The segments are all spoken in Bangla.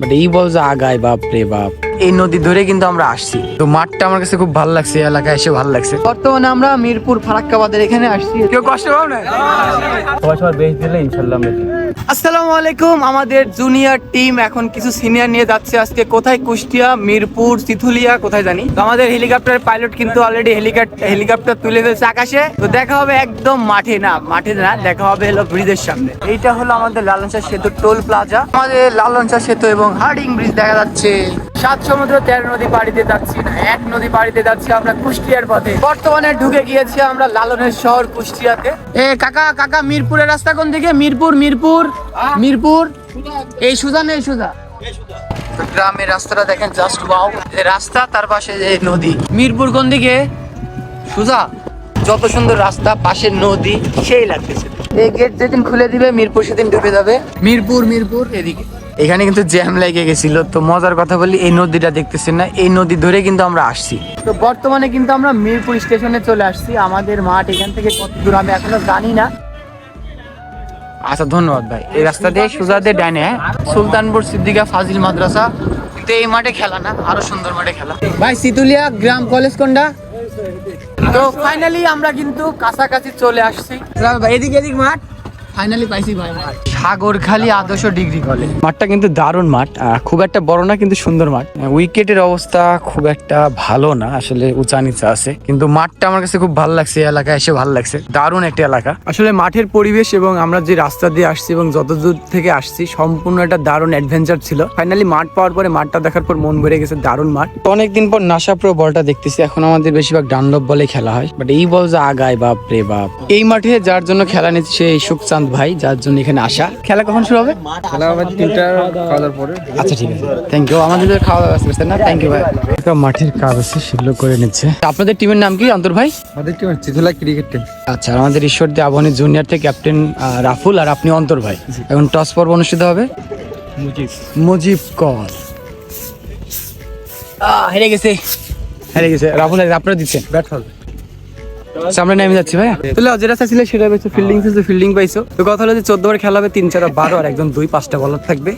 বাট এই বল যে আগায় বাপ রে বাপ। এই নদী ধরে কিন্তু আমরা আসছি। তো মাঠটা আমার কাছে খুব ভালো লাগছে এলাকায় এসে ভালো লাগছে। বর্তমানে আমরা মিরপুর ফারাক্কাবাদের এখানে আসছি। কেউ কষ্ট পাও না? সবাই সবার বেশ দিলে ইনশাল্লাহ। আসসালামু আলাইকুম, আমাদের জুনিয়র টিম এখন কিছু সিনিয়র নিয়ে যাচ্ছে আজকে। কোথায় কুষ্টিয়া, মিরপুর তিথুলিয়া কোথায় জানি? তো আমাদের হেলিকপ্টার পাইলট কিন্তু অলরেডি হেলিকপ্টার তুলে আকাশে। তো দেখা হবে একদম মাঠে না মাঠে না, দেখা হবে হলো ব্রিজের সামনে। এইটা হলো আমাদের লালনশাহ সেতু টোল প্লাজা আমাদের লালনশাহ সেতু এবং হার্ডিং ব্রিজ দেখা যাচ্ছে। সাত সমুদ্র, তেরো নদী যাচ্ছি না, এক নদী পাড়িতে যাচ্ছি আমরা কুষ্টিয়ার পথে। বর্তমানে ঢুকে গিয়েছি আমরা লালনের শহর কুষ্টিয়াতে। এ কাকা কাকা, মিরপুরের রাস্তা কোন দিকে? মিরপুর মিরপুর। মিরপুর এই সুজা নেই সুজা। গ্রামের রাস্তাটা দেখেন জাস্ট ওয়াও রাস্তা তার পাশে যে নদী। মিরপুর কোন দিকে? সুজা। যত সুন্দর রাস্তা পাশের নদী সেই লাগতেছে। এই গেট যেদিন খুলে দিবে মিরপুর সেদিন ডুবে যাবে। মিরপুর মিরপুর এদিকে। এখানে কিন্তু জ্যাম লেগে গেছিল। তো মজার কথা বলি এই নদীটা দেখতেছেন না এই নদী ধরে কিন্তু আমরা আসছি। তো বর্তমানে কিন্তু আমরা মিরপুর স্টেশনে চলে আসছি। আমাদের মাঠ এখান থেকে কত দূর আমি এখনও জানি না। আচ্ছা ধন্যবাদ ভাই। এই রাস্তা দিয়ে সোজা দিয়ে ডাইনে হ্যাঁ? সুলতানপুর সিদ্দিকা ফাজিল মাদ্রাসা। কিন্তু এই মাঠে খেলা না আরও সুন্দর মাঠে খেলা। ভাই সিতুলিয়া গ্রাম কলেজ কোনটা? তো ফাইনালি আমরা কিন্তু কাছাকাছি চলে আসছি। ভাই এদিক এদিক মাঠ। ফাইনালি পাইছি ভাই। মাঠ সাগরখালি আদর্শ ডিগ্রি কলেজ মাঠটা কিন্তু দারুণ মাঠ খুব একটা বড় না কিন্তু সুন্দর মাঠ। উইকেটের অবস্থা খুব একটা ভালো না আসলে উঁচা নিচা আছে। কিন্তু মাঠটা আমার কাছে খুব ভালো লাগছে এই এলাকায় এসে ভালো লাগছে। দারুণ একটা এলাকা। আসলে মাঠের পরিবেশ এবং আমরা যে রাস্তা দিয়ে আসছি এবং যত দূর থেকে আসছি সম্পূর্ণ একটা দারুণ অ্যাডভেঞ্চার ছিল। ফাইনালি মাঠ পাওয়ার পরে মাঠটা দেখার পর মন ভরে গেছে দারুণ মাঠ। অনেকদিন পর নাসা প্রো বলটা দেখতেছি এখন আমাদের বেশিরভাগ ডানলপ বলে খেলা হয়। বাট এই বল যে আগায় বাপ রে বাপ। এই মাঠে যার জন্য খেলা নিচ্ছে সেই সুখচাঁদ ভাই যার জন্য এখানে আসা। খেলা কখন শুরু হবে? খেলা আবার তিনটা খাওয়ার পরে। আচ্ছা ঠিক আছে। থ্যাংক ইউ আমাদের খাওয়া দাওয়া করছেন না? থ্যাংক ইউ ভাই। মাঠের কাজ আছে সেগুলো করে নিচ্ছে। আপনাদের টিমের নাম কি অন্তর ভাই? আমাদের টিম চিথলা ক্রিকেট টিম আচ্ছা আমাদের ঈশ্বর দিয়ে আবহানী জুনিয়র থেকে ক্যাপ্টেন রাফুল আর আপনি অন্তর ভাই। এখন টস পর্ব অনুষ্ঠিত হবে? মুজিব। মুজিব কর। হেরে গেছে। হেরে গেছে। রাফুল আপনারা দিচ্ছেন। ব্যাট হবে। সামনে নেমে যাচ্ছি ভাই তাহলে যেটা চাইছিলে সেটা ফিল্ডিং চাইছো ফিল্ডিং পাইছো। তো কথা হলো যে চোদ্দ বার খেলা হবে তিন চার বারো আর একজন দুই পাঁচটা বলার থাকবে।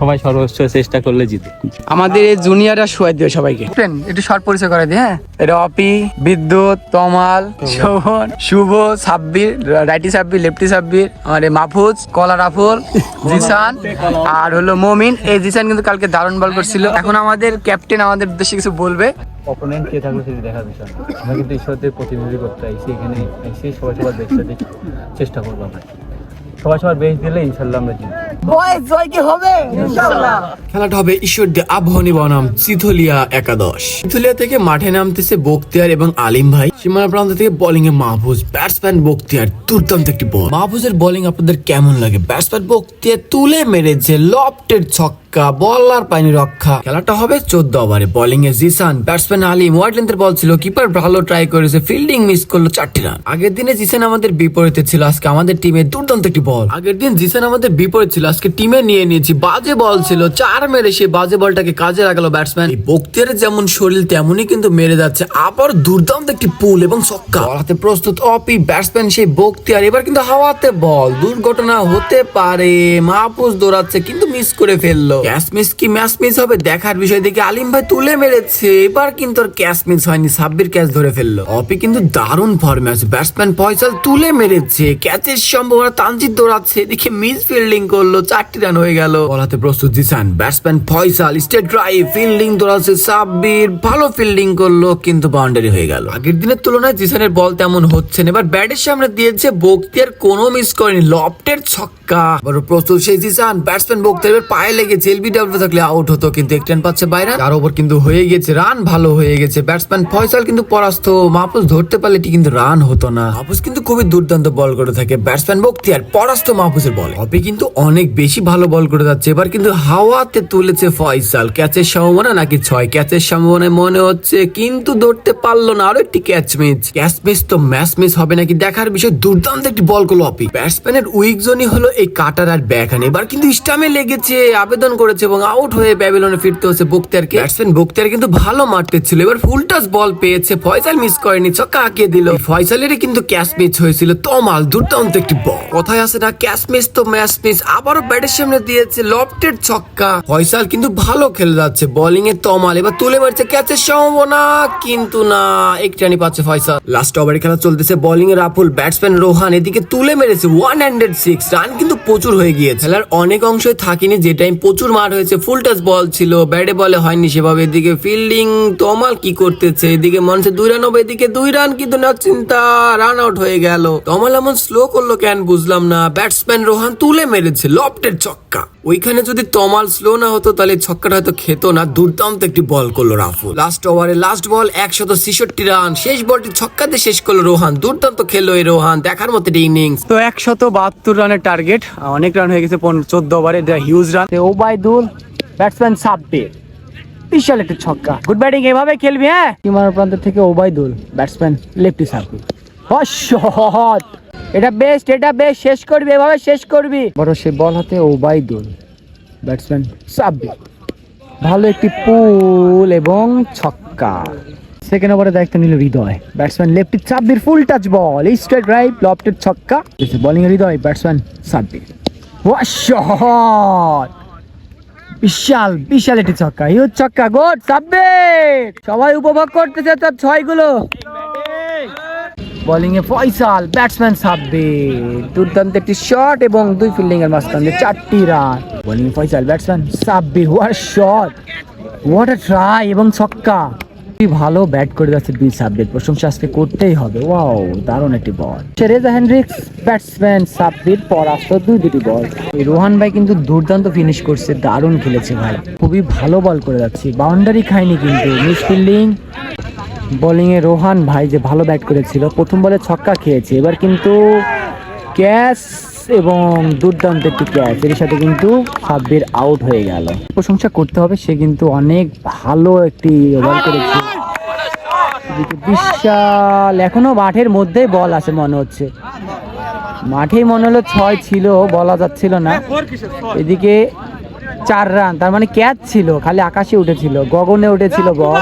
সবাই সর্বোচ্চ চেষ্টা করলে জিতে। আমাদের এই জুনিয়ররা শুয়াই দিও সবাইকে। একটু শর্ট পরিচয় করে দিই হ্যাঁ? এটা অপি বিদ্যুৎ তমাল শোভন শুভ সাব্বির রাইটি সাব্বির লেফটি সাব্বির আমার মাহফুজ কলা রাফুল জিসান আর হলো মমিন। এই জিসান কিন্তু কালকে দারুণ বল করছিল। এখন আমাদের ক্যাপ্টেন আমাদের উদ্দেশ্যে কিছু বলবে। অপোনেন্ট কে থাকবে সেটা দেখার বিষয় না। আমরা কিন্তু ঈশ্বরদের প্রতিনিধি করতে আইসি এখানে এসে সবাই সবার বেস্ট দিতে চেষ্টা করব আমরা। সবাই সবার বেস্ট দিলে ইনশাল্লাহ আমরা জিতবো। খেলাটা হবে ঈশ্বরদী আবহনী বনাম চিথলিয়া একাদশ। চিথলিয়া থেকে মাঠে নামতেছে বক্তিয়ার এবং আলিম ভাই। সীমানা প্রান্ত থেকে বোলিং এ মাহফুজ। ব্যাটসম্যান বক্তিয়ার দুর্দান্ত একটি বল মাহফুজের বোলিং আপনাদের কেমন লাগে? ব্যাটসম্যান বক্তিয়ার তুলে মেরেছে লফটের ছক্কা। বলার পায়নি রক্ষা। খেলাটা হবে চোদ্দ ওভারে বোলিং এ জিসান ব্যাটসম্যান আলিম ওয়াইড লেন্থের বল ছিল কিপার ভালো ট্রাই করেছে ফিল্ডিং মিস করল চারটি রান আগের দিনে জিসান আমাদের বিপরীতে ছিল, আজকে আমাদের টিমে দুর্দান্ত একটি বল আগের দিন জিসান আমাদের বিপরীত ছিল, আজকে টিমে নিয়ে নিয়েছি, বাজে বল ছিল, চার মেরে সে বাজে বলটাকে কাজে লাগালো ব্যাটসম্যান বক্তিয়ারের যেমন শরীর, তেমনই কিন্তু মেরে যাচ্ছে। আবার দুর্দান্ত একটি পুল এবং ছক্কা। বল হাতে প্রস্তুত, অপি ব্যাটসম্যান সেই বক্তিয়ার। এবার কিন্তু হাওয়াতে বল দুর্ঘটনা হতে পারে, মাহফুজ দৌড়াচ্ছে, কিন্তু মিস করে ফেলল। ক্যাশ মিস কি ম্যাচ মিস হবে? দেখার বিষয় দেখে আলিম ভাই তুলে মেরেছে। এবার কিন্তু আর ক্যাশ হয়নি, সাব্বির ক্যাচ ধরে ফেলল। অপি কিন্তু দারুণ ফর্মে আছে ব্যাটসম্যান ফয়সাল তুলে মেরেছে। ক্যাচের সম্ভাবনা তানজিদ দৌড়াচ্ছে, এদিকে মিস ফিল্ডিং করল, চারটি রান হয়ে গেল। বলাতে প্রস্তুত Jisan, batsman Faisal, straight drive, fielding দৌড়াচ্ছে, সাব্বির ভালো ফিল্ডিং করল, কিন্তু বাউন্ডারি হয়ে গেল। আগের দিনের তুলনায় জিসানের বল তেমন হচ্ছে না, এবার ব্যাটের সামনে দিয়েছে বক্তিয়ার, কোনো মিস করেনি, লফটের ছক্কা। প্রস্তুত সেই জিসান, ব্যাটসম্যান বক্তিয়ার পায়ে লেগেছে এলবিডব্লিউ থাকলে আউট হতো, কিন্তু এক রান পাচ্ছে বাইরে। তার ওভার কিন্তু হয়ে গেছে রান ভালো হয়ে গেছে। ব্যাটসম্যান ফয়সাল কিন্তু পরাস্ত। মাহফুজ ধরতে পারলে কিন্তু রান হতো না। মাহফুজ কিন্তু খুবই দুর্দান্ত বল করে থাকে। ব্যাটসম্যান পরাস্ত মাহফুজের বল অপি কিন্তু অনেক বেশি ভালো বল করে যাচ্ছে। এবার কিন্তু হাওয়াতে তুলেছে ফয়সাল। ক্যাচের সম্ভাবনা নাকি ছয়? ক্যাচের সম্ভাবনা মনে হচ্ছে, কিন্তু ধরতে পারল না। আরও একটি ক্যাচ মিস ক্যাচ মিস তো ম্যাচ মিস হবে নাকি দেখার বিষয়। দুর্দান্ত একটি বল করল অপি ব্যাটসম্যানের উইক জোনই হলো এই কাটার আর ব্যাকহ্যান্ড এবার কিন্তু স্টামে লেগেছে। আবেদন করেছে এবং আউট হয়ে প্যাভিলনে ফিরতে হচ্ছে বক্তিয়ারকে ব্যাটসম্যান বক্তিয়ার কিন্তু ভালো মারতে ছিল। এবার ফুল টাচ বল পেয়েছে। ফয়সাল মিস করেনি ছক্কা আঁকিয়ে দিল। ফয়সালেরই কিন্তু ক্যাচ মিস হয়েছিল। তমাল দুর্দান্ত একটি বল কথায় আছে না ক্যাচ মিস তো ম্যাচ মিস আবারও ব্যাটের সামনে দিয়েছে লফটের ছক্কা। ফয়সাল কিন্তু ভালো খেলে যাচ্ছে বোলিং এ তমাল। এবার তুলে মারছে ক্যাচের সম্ভাবনা কিন্তু না একটি রানি পাচ্ছে ফয়সাল। লাস্ট ওভারে খেলা চলতেছে বোলিং এ রাফুল ব্যাটসম্যান রোহান এদিকে তুলে মেরেছে ওয়ান হান্ড্রেড সিক্স রান কিন্তু প্রচুর হয়ে গিয়েছে। খেলার অনেক অংশই থাকিনি যে টাইম প্রচুর মার হয়েছে ফুল টাচ বল ছিল ব্যাটে বলে হয়নি সেভাবে। এদিকে ফিল্ডিং তমাল কি করতেছে, এদিকে মনসে দুই রান হবে, এদিকে দুই রান কিন্তু না চিন্তা রান আউট হয়ে গেল। তোমাল এমন স্লো করল কেন বুঝলাম না ব্যাটসম্যান রোহান তুলে মেরেছে লফটের ছক্কা। ওইখানে যদি তমাল স্লো না হতো তাহলে ছক্কাটা হয়তো খেতো না। দুর্দান্ত একটি বল করল রাফুল লাস্ট ওভারে লাস্ট বল একশত ছেষট্টি রান শেষ বলটি ছক্কাতে শেষ করল রোহান। দুর্দান্ত খেললো এই রোহান দেখার মতো ইনিংস তো একশত বাহাত্তর রানের টার্গেট অনেক রান হয়ে গেছে চোদ্দ ওভারে huge run Obaidul batsman Sabbir. বিশাল একটা ছক্কা। গুড ব্যাটিং এভাবে খেলবি হ্যাঁ? সীমানার প্রান্ত থেকে ওবায়দুল ব্যাটসম্যান লেফটি সাব্বির। অসহজ! এটা বেস্ট এটা বেস্ট শেষ করবি এভাবে শেষ করবি। বড় সে বল হাতে ওবায়দুল। ব্যাটসম্যান সাব্বির। ভালো একটি পুল এবং ছক্কা। সেকেন্ড ওভারে দায়িত্ব নিল Hridoy. Batsman lefty Sabbir full touch ball straight right lofted ছক্কা। Bowling Hridoy batsman Sabbir. Shot বিশাল বিশাল একটি ছক্কা। হিউজ ছক্কা গোট সাব্বির! সবাই উপভোগ করতেছে তার ছয়গুলো। বোলিং এ ফয়সাল ব্যাটসম্যান সাব্বির দুর্দান্ত একটি শট এবং দুই ফিল্ডিং এর মাঝখান দিয়ে চারটি run bowling Faisal batsman Sabbir what shot what a try এবং ছক্কা। খুবই ভালো ব্যাট করে যাচ্ছে বি সাব্বির প্রশংসা আজকে করতেই হবে। ওয়াও দারুণ একটি ball Reza Hendricks batsman Sabbir পরাস্ত দুই দুটি বল রোহান ভাই কিন্তু দুর্দান্ত ফিনিশ করছে, দারুণ খেলেছে ভাই। খুবই ভালো বল করে যাচ্ছে। বাউন্ডারি খায়নি কিন্তু মিস ফিল্ডিং বোলিং এ রোহান ভাই যে ভালো ব্যাট করেছিল, প্রথম বলে ছক্কা খেয়েছে। এবার কিন্তু ক্যাচ এবং দুর্দান্ত একটি ক্যাচ। এর সাথে কিন্তু সাব্বির আউট হয়ে গেল। প্রশংসা করতে হবে, সে কিন্তু অনেক ভালো একটি ওভার করেছে। বিশাল, এখনও মাঠের মধ্যেই বল আছে মনে হচ্ছে। মাঠেই মনে হলো ছয় ছিল, বলা যাচ্ছিল না। এদিকে চার রান তার মানে ক্যাচ ছিল, খালি আকাশে উঠেছিল, গগনে উঠেছিল বল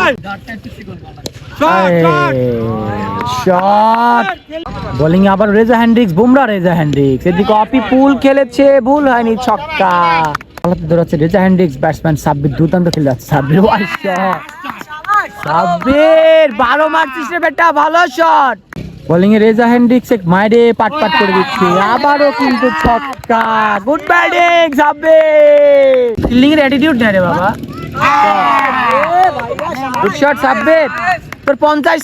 শট বোলিং আবার Reeza Hendricks Bumrah Reeza Hendricks এদিকে অপি পুল খেলেছে ভুল হয়নি ছক্কা। পালাতে দৌড়াচ্ছে রেজা হ্যান্ড্রিক্স ব্যাটসম্যান সাব্বির দুর্দান্ত খেলে যাচ্ছে। সাব্বির সাব্বির বারো মারছিস রে বেটা ভালো শট বোলিং এ রেজা হ্যান্ড্রিক্স এক মাইরে পাট পাট করে দিচ্ছে। আবারও কিন্তু ছক্কা। Good batting Sabbir. ফিল্ডিং এর অ্যাটিটিউড নেই রে বাবা। Good shot Sabbir. তোর পঞ্চাশ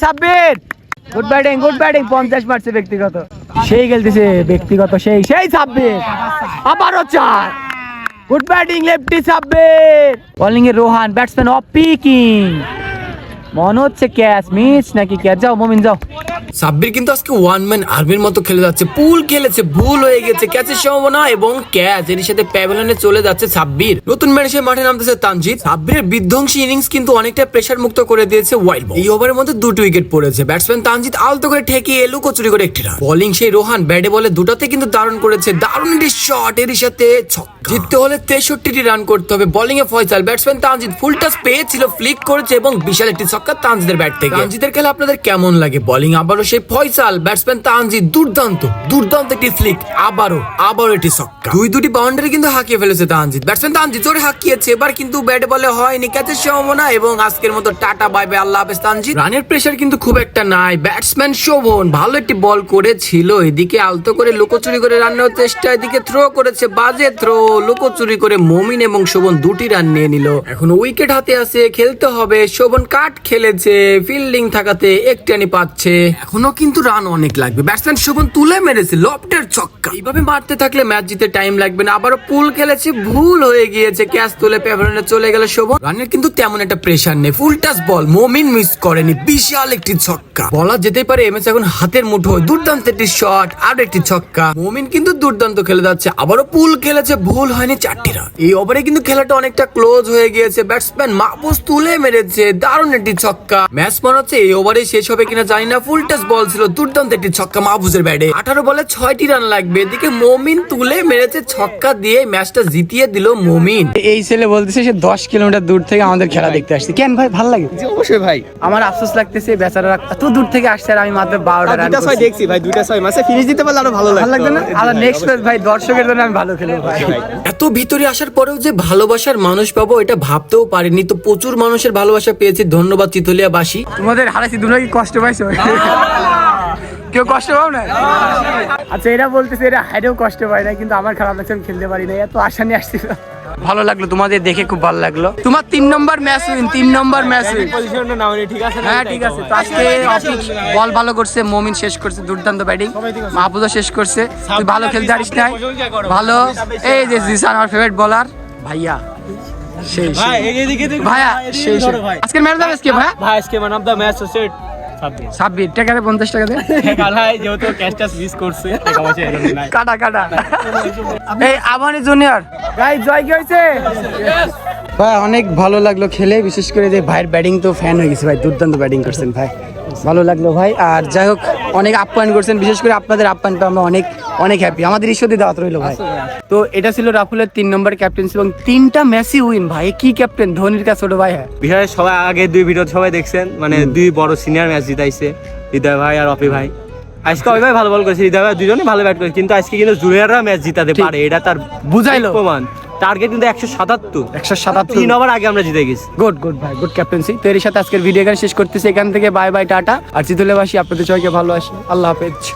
গুড ব্যাটিং গুড ব্যাটিং পঞ্চাশ মারছে ব্যক্তিগত। সেই খেলতেছে ব্যক্তিগত, সেই সেই সাব্বির আবারও চার। Good batting lefty Sabbir bowling এ রোহান ব্যাটসম্যান অফ পিকিং মনে হচ্ছে ক্যাচ মিস নাকি ক্যাচ যাও, মমিন, যাও। সাব্বির কিন্তু আজকে ওয়ান ম্যান আর্মির মতো খেলে যাচ্ছে। পুল খেলেছে, ভুল হয়ে গেছে। ক্যাচের সম্ভাবনা এবং ক্যাচ এর সাথে প্যাভিলনে চলে যাচ্ছে সাব্বির। নতুন ম্যান এসে মাঠে নামতেছে তানজিদ সাব্বিরের বিধ্বংসী ইনিংস কিন্তু অনেকটা প্রেসার মুক্ত করে দিয়েছে ওয়াইল্ড এই ওভারের মধ্যে দুটো উইকেট পড়েছে। ব্যাটসম্যান তানজিদ আলতো করে ঠেকিয়ে এলু কচুরি করে একটি রান বোলিং সেই রোহান ব্যাটে বলে দুটাতে কিন্তু দারুণ করেছে। দারুণ একটি শট এর সাথে জিততে হলে তেষট্টিটি রান করতে হবে। বোলিং এ Faisal. Batsman Tanjid full touch পেয়েছিল ফ্লিক করেছে এবং বিশাল একটি ছক্কা তানজিদের ব্যাট থেকে। তানজিদের খেলা আপনাদের কেমন লাগে? বোলিং আবারও সেই ফয়সাল ব্যাটসম্যান তানজিদ, দুর্দান্ত দুর্দান্ত একটি ফ্লিক আবারও আবারও একটি ছক্কা। দুই দুটি বাউন্ডারি কিন্তু হাঁকিয়ে ফেলেছে তানজিদ। ব্যাটসম্যান তানজিদ জোরে হাঁকিয়েছে, এবার কিন্তু ব্যাট বলে হয়নি ক্যাচের সম্ভাবনা এবং আজকের মতো টাটা বাই বাই আল্লাহ হাফেজ তানজিদ। রানের প্রেসার কিন্তু খুব একটা নাই। ব্যাটসম্যান শোভন, ভালো একটি বল করেছিল, এদিকে আলতো করে লুকোচুরি করে রান নেওয়ার চেষ্টা, এদিকে থ্রো করেছে, বাজে থ্রো লুকোচুরি করে মমিন এবং শোভন দুটি রান নিয়ে নিল। এখন উইকেট হাতে আছে, খেলতে হবে। শোভন কাট খেলেছে ফিল্ডিং থাকাতে একটানি পাচ্ছে। এখনও কিন্তু রান অনেক লাগবে। ব্যাটসম্যান শোভন তুলে মেরেছে, লফটের ছক্কা। এইভাবে মারতে থাকলে ম্যাচ জিতে টাইম লাগবে না। আবারও পুল খেলেছে, ভুল হয়ে গিয়েছে, ক্যাচ তুলে পেভারনে চলে গেল শোভন রানের কিন্তু তেমন একটা প্রেসার নেই ফুল টাচ বল মমিন মিস করেনি, বিশাল একটি ছক্কা। বলা যেতে পারে, এমএস এখন হাতের মুঠোয় দুর্দান্ত একটি শট আর একটি ছক্কা। মমিন কিন্তু দুর্দান্ত খেলে যাচ্ছে, আবারও পুল খেলেছে, ভুল হয়নি চারটি রান এই ওভারে কিন্তু খেলাটা অনেকটা ক্লোজ হয়ে গিয়েছে ব্যাটসম্যান মাহফুজ তুলে মেরেছে, দারুণ একটি ছক্কা। ম্যাচ মনে হচ্ছে এই ওভারে শেষ হবে কিনা জানি না ফুল পঞ্চাশ বল ছিল দুর্দান্ত একটি ছক্কা মাহফুজের ব্যাটে। আঠারো বলে ছয়টি রান লাগবে। এদিকে মমিন তুলে মেরেছে ছক্কা দিয়ে ম্যাচটা জিতিয়ে দিল মমিন। এই ছেলে বলতেছে সে দশ কিলোমিটার দূর থেকে আমাদের খেলা দেখতে আসছে। কেন ভাই ভালো লাগে? অবশ্যই ভাই। আমার আফসোস লাগতেছে বেচারা এত দূর থেকে আসছে আর আমি মাত্র বারোটা রান ছয় দেখছি ভাই দুটা ছয়। মাসে ফিনিশ দিতে পারলে আরও ভালো ভালো লাগবে না? আর নেক্সট ম্যাচ ভাই দর্শকের জন্য আমি ভালো খেলব ভাই। এত ভিতরে আসার পরেও যে ভালোবাসার মানুষ পাবো এটা ভাবতেও পারিনি। তো প্রচুর মানুষের ভালোবাসা পেয়েছি। ধন্যবাদ চিতলিয়াবাসী। তোমাদের হারাইছি দুটো কি কষ্ট পাইছো? কেউ কষ্ট পাও না আচ্ছা এরা বলতেছে এরা হাইরেও কষ্ট পায় না কিন্তু আমার খারাপ লাগছে আমি খেলতে পারি না এত আশা নিয়ে আসছিল। ভালো লাগল তোমাদের দেখে খুব ভালো লাগল। তোমার তিন নম্বর ম্যাচ উইন তিন নম্বর ম্যাচ উইন হ্যাঁ ঠিক আছে। তো আজকে বল ভালো করছে মমিন শেষ করছে দুর্দান্ত ব্যাটিং মাহফুজও শেষ করছে। তুই ভালো খেলতে পারিস নাই। ভালো। এই যে জিসান আমার ফেভারিট বলার ভাইয়া সেই ভাইয়া সেই। আজকের ম্যাচ আজকে ভাই আজকে ম্যান অফ দ্য ম্যাচ হচ্ছে ছাব্বিশ। টাকা দে পঞ্চাশ টাকা দে। যেহেতু মিস করছে কাটা কাটা। এই আবানি জুনিয়র ভাই জয় কি হয়েছে? ভাই অনেক ভালো লাগল খেলে বিশেষ করে যে ভাইয়ের ব্যাটিং তো ফ্যান হয়ে গেছে ভাই দুর্দান্ত ব্যাটিং করছেন ভাই। ভালো লাগল ভাই। আর যাই হোক অনেক আপ্যায়ন করছেন বিশেষ করে আপনাদের আপ্যায়ন আমরা অনেক অনেক হ্যাপি আমাদের ঈশ্বরদের দাওয়াত রইল ভাই। তো এটা ছিল রাফুলের তিন নম্বর ক্যাপ্টেন এবং তিনটা ম্যাচই উইন ভাই কি ক্যাপ্টেন ধোনির কাছে ছোট ভাই। হ্যাঁ বিহারের সবাই আগে দুই ভিডিও সবাই দেখছেন। মানে দুই বড় সিনিয়র ম্যাচ জিতাইছে হৃদয় ভাই আর অপি ভাই। আজকে অপি ভাই ভালো বল করেছে। হৃদয় ভাই দুজনে ভালো ব্যাট করেছে। কিন্তু আজকে কিন্তু জুনিয়ররা ম্যাচ জিতাতে পারে। এটা তার বুঝাইলো। প্রমাণ। টার্গেট কিন্তু একশো সাতাত্তর। একশো সাতাত্তর। তিন ওভার আগে আমরা জিতে গেছি। গুড গুড ভাই গুড ক্যাপ্টেন্সি তো এর সাথে আজকের ভিডিও এখানে শেষ করতেছি। এখান থেকে বাই বাই টাটা। আর চিতলেবাসী আপনাদের সবাইকে ভালো আসে আল্লাহ হাফেজ।